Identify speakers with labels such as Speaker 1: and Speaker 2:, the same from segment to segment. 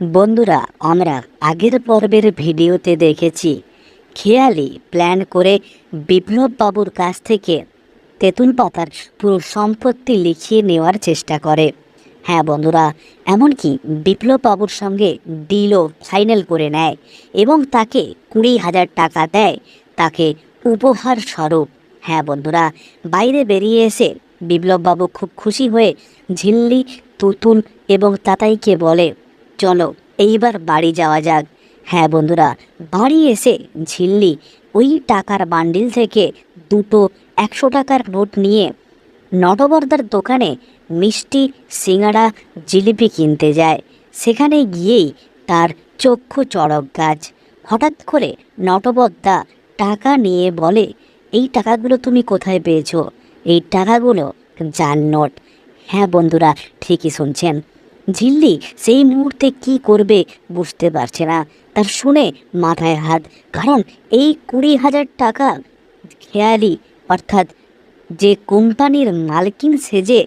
Speaker 1: বন্ধুরা, আমরা আগের পর্বের ভিডিওতে দেখেছি, খেয়ালি প্ল্যান করে বিপ্লব বাবুর কাছ থেকে তেঁতুল পাতার পুরো সম্পত্তি লিখিয়ে নেওয়ার চেষ্টা করে। হ্যাঁ বন্ধুরা, এমনকি বিপ্লব বাবুর সঙ্গে ডিলও ফাইনাল করে নেয় এবং তাকে কুড়ি হাজার টাকা দেয়, তাকে উপহার স্বরূপ। হ্যাঁ বন্ধুরা, বাইরে বেরিয়ে এসে বিপ্লববাবু খুব খুশি হয়ে ঝিল্লি, তুতুল এবং তাতাইকে বলে চলো, এইবার বাড়ি যাওয়া যাক। হ্যাঁ বন্ধুরা, বাড়ি এসে ঝিল্লি ওই টাকার বান্ডিল থেকে দুটো একশো টাকার নোট নিয়ে নটবর্দার দোকানে মিষ্টি সিঙাড়া জিলিপি কিনতে যায়। সেখানে গিয়েই তার চক্ষু চড়ক গাছ। হঠাৎ করে নটবদ্দা টাকা নিয়ে বলে, এই টাকাগুলো তুমি কোথায় পেয়েছ? এই টাকাগুলো যার নোট? হ্যাঁ বন্ধুরা, ঠিকই শুনছেন। ঝিল্লি সেই মুহূর্তে কি করবে বুঝতে পারছে না। তার শুনে মাথায় হাত, কারণ এই কুড়ি হাজার টাকা খেয়ালি, অর্থাৎ যে কোম্পানির মালকিন সেজে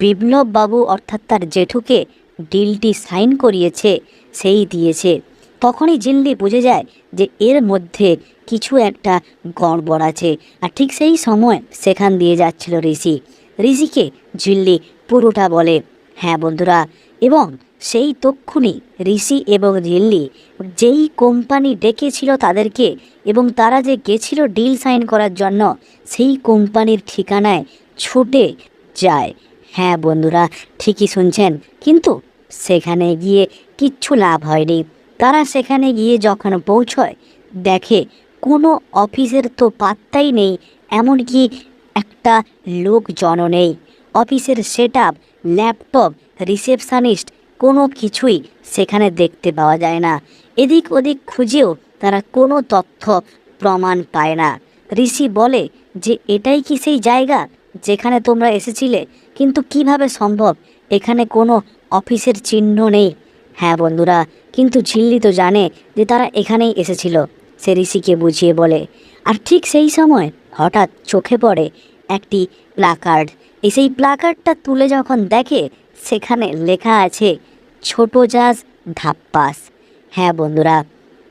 Speaker 1: বিপ্লব বাবু অর্থাৎ তার জেঠুকে ডিলটি সাইন করিয়েছে, সেই দিয়েছে। তখনই জিল্লি বুঝে যায় যে এর মধ্যে কিছু একটা গড়বড় আছে, আর ঠিক সেই সময় সেখান দিয়ে যাচ্ছিল ঋষি। ঋষিকে ঝিল্লি পুরোটা বলে হ্যাঁ বন্ধুরা, এবং সেই তক্ষুনি ঋষি এবং ঝিল্লি যেই কোম্পানি ডেকেছিল তাদেরকে এবং তারা যে গেছিল ডিল সাইন করার জন্য, সেই কোম্পানির ঠিকানায় ছুটে যায়। হ্যাঁ বন্ধুরা, ঠিকই শুনছেন। কিন্তু সেখানে গিয়ে কিচ্ছু লাভ হয়নি। তারা সেখানে গিয়ে যখন পৌঁছয়, দেখে কোনো অফিসের তো পাত্তাই নেই, এমনকি একটা লোকজনও নেই। অফিসের সেট ল্যাপটপ, রিসেপশানিস্ট, কোনো কিছুই সেখানে দেখতে পাওয়া যায় না। এদিক ওদিক খুঁজেও তারা কোনো তথ্য প্রমাণ পায় না। ঋষি বলে যে, এটাই কি সেই জায়গা যেখানে তোমরা এসেছিলে? কিন্তু কীভাবে সম্ভব? এখানে কোনো অফিসের চিহ্ন নেই। হ্যাঁ বন্ধুরা, কিন্তু ঝিল্লি তো জানে যে তারা এখানেই এসেছিল, সে ঋষিকে বুঝিয়ে বলে। আর ঠিক সেই সময় হঠাৎ চোখে পড়ে একটি প্লাকার্ড। এই সেই প্লাকার্ডটা তুলে যখন দেখে, সেখানে লেখা আছে, ছোট জাজ ধাপ্পাস। হ্যাঁ বন্ধুরা,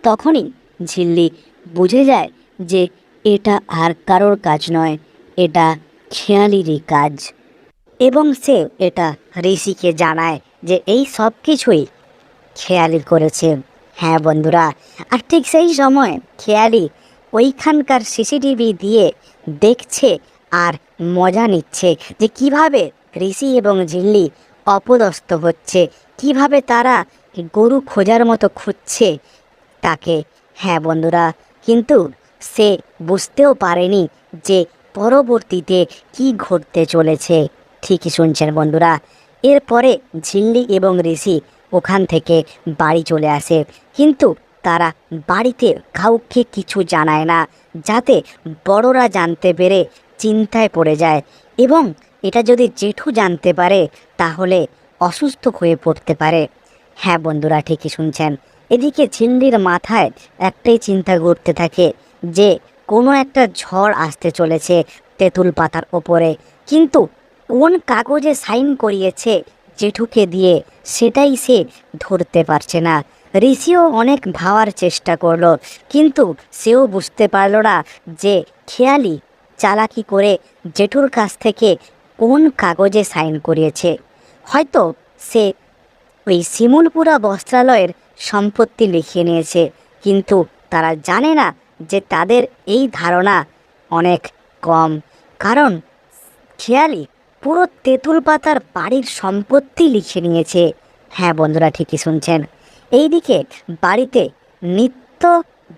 Speaker 1: তখনই ঝিল্লি বুঝে যায় যে এটা আর কারোর কাজ নয়, এটা খেয়ালিরই কাজ। এবং সে এটা ঋষিকে জানায় যে এই সব কিছুই খেয়ালি করেছে। হ্যাঁ বন্ধুরা, আর ঠিক সেই সময় খেয়ালি ওইখানকার সিসিটিভি দিয়ে দেখছে আর মজা নিচ্ছে যে কীভাবে ঋষি এবং ঝিল্লি অপদস্থ হচ্ছে, কীভাবে তারা গরু খোঁজার মতো খুঁজছে তাকে। হ্যাঁ বন্ধুরা, কিন্তু সে বুঝতেও পারেনি যে পরবর্তীতে কি ঘটতে চলেছে। ঠিকই শুনছেন বন্ধুরা, এরপরে ঝিল্লি এবং ঋষি ওখান থেকে বাড়ি চলে আসে, কিন্তু তারা বাড়িতে কাউকে কিছু জানায় না, যাতে বড়রা জানতে পেরে চিন্তায় পড়ে যায় এবং এটা যদি জেঠু জানতে পারে, তাহলে অসুস্থ হয়ে পড়তে পারে। হ্যাঁ বন্ধুরা, ঠিকই শুনছেন। এদিকে ঝিল্লির মাথায় একটাই চিন্তা ঘুরতে থাকে যে, কোনো একটা ঝড় আসতে চলেছে তেঁতুল পাতার ওপরে। কিন্তু কোন কাগজে সাইন করিয়েছে জেঠুকে দিয়ে, সেটাই সে ধরতে পারছে না। ঋষিও অনেক ভাবার চেষ্টা করল, কিন্তু সেও বুঝতে পারল না যে, খেয়ালি চালাকি করে জেঠুর কাছ থেকে কোন কাগজে সাইন করিয়েছে? হয়তো সে ওই শিমুলপুরা বস্ত্রালয়ের সম্পত্তি লিখিয়ে নিয়েছে, কিন্তু তারা জানে না যে তাদের এই ধারণা অনেক কম। কারণ খেয়ালি পুরো তেঁতুল পাতার বাড়ির সম্পত্তি লিখে নিয়েছে। হ্যাঁ বন্ধুরা, ঠিকই শুনছেন। এইদিকে বাড়িতে নিত্য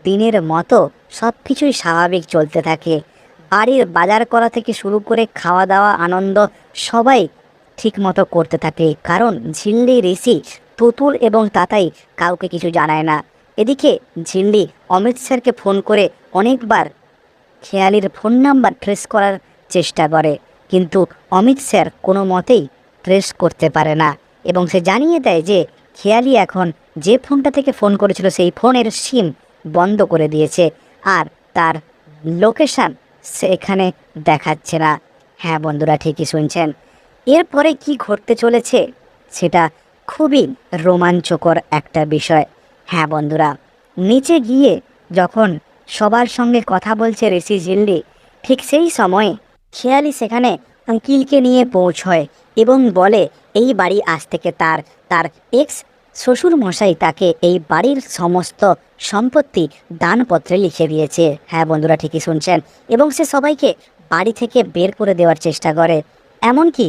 Speaker 1: দিনের মতো সব কিছুই স্বাভাবিক চলতে থাকে। বাড়ির বাজার করা থেকে শুরু করে খাওয়া দাওয়া আনন্দ সবাই ঠিক মতো করতে থাকে। কারণ ঝিল্লি ঋষি তুতুল এবং তাতাই কাউকে কিছু জানায় না। এদিকে ঝিল্লি অমিত স্যারকে ফোন করে অনেকবার খেয়ালির ফোন নাম্বার ট্রেস করার চেষ্টা করে। কিন্তু অমিত স্যার কোনো মতেই ট্রেস করতে পারে না এবং সে জানিয়ে দেয় যে, খেয়ালি এখন যে ফোনটা থেকে ফোন করেছিল সেই ফোনের সিম বন্ধ করে দিয়েছে। আর তার লোকেশান সেখানে দেখাচ্ছে না। হ্যাঁ বন্ধুরা, ঠিকই শুনছেন। এরপরে কি ঘটতে চলেছে সেটা খুবই রোমাঞ্চকর একটা বিষয়। হ্যাঁ বন্ধুরা, নিচে গিয়ে যখন সবার সঙ্গে কথা বলছে ঋষি ঝিল্লি ঠিক সেই সময়ে খেয়ালি সেখানে আঙ্কিলকে নিয়ে পৌঁছয় এবং বলে, এই বাড়ি আজ থেকে তার তার এক্স শ্বশুর মশাই তাকে এই বাড়ির সমস্ত সম্পত্তি দানপত্রে লিখে দিয়েছে। হ্যাঁ বন্ধুরা ঠিকই শুনছেন। এবং সে সবাইকে বাড়ি থেকে বের করে দেওয়ার চেষ্টা করে। এমনকি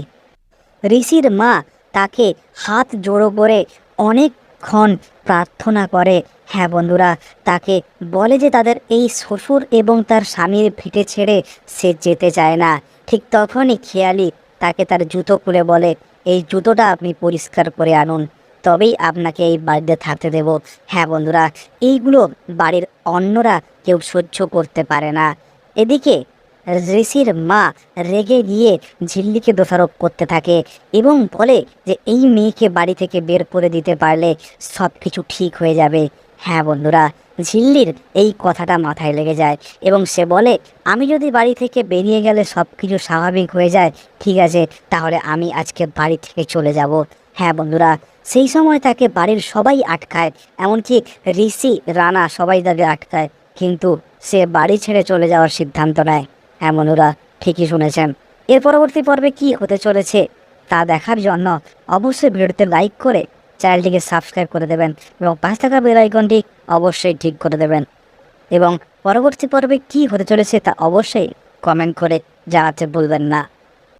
Speaker 1: ঋষির মা তাকে হাত জোড়ো করে অনেকক্ষণ প্রার্থনা করে। হ্যাঁ বন্ধুরা, তাকে বলে যে তাদের এই শ্বশুর এবং তার স্বামীর ভিটে ছেড়ে সে যেতে চায় না। ঠিক তখনই খেয়ালি তাকে তার জুতো খুলে বলে, এই জুতোটা আপনি পরিষ্কার করে আনুন। তবেই আপনাকে এই বাড়িতে থাকতে দেব। হ্যাঁ বন্ধুরা, এইগুলো বাড়ির অন্যরা কেউ সহ্য করতে পারে না। এদিকে ঋষির মা রেগে গিয়ে ঝিল্লিকে দোষারোপ করতে থাকে এবং বলে যে, এই মেয়েকে বাড়ি থেকে বের করে দিতে পারলে সব কিছু ঠিক হয়ে যাবে। হ্যাঁ বন্ধুরা, ঝিল্লির এই কথাটা মাথায় লেগে যায় এবং সে বলে, আমি যদি বাড়ি থেকে বেরিয়ে গেলে সব কিছু স্বাভাবিক হয়ে যায়, ঠিক আছে, তাহলে আমি আজকে বাড়ি থেকে চলে যাব। হ্যাঁ বন্ধুরা, সেই সময় তাকে বাড়ির সবাই আটকায়, এমনকি ঋষি, রানা সবাই তাকে আটকায়, কিন্তু সে বাড়ি ছেড়ে চলে যাওয়ার সিদ্ধান্ত নেয়। হ্যাঁ বন্ধুরা, ঠিকই শুনেছেন। এর পরবর্তী পর্বে কি হতে চলেছে তা দেখার জন্য অবশ্যই ভিডিওতে লাইক করে চ্যানেলটিকে সাবস্ক্রাইব করে দেবেন এবং পাঁচ টাকা বেল আইকনটি অবশ্যই ঠিক করে দেবেন। এবং পরবর্তী পর্বে কি হতে চলেছে তা অবশ্যই কমেন্ট করে জানাতে ভুলবেন না।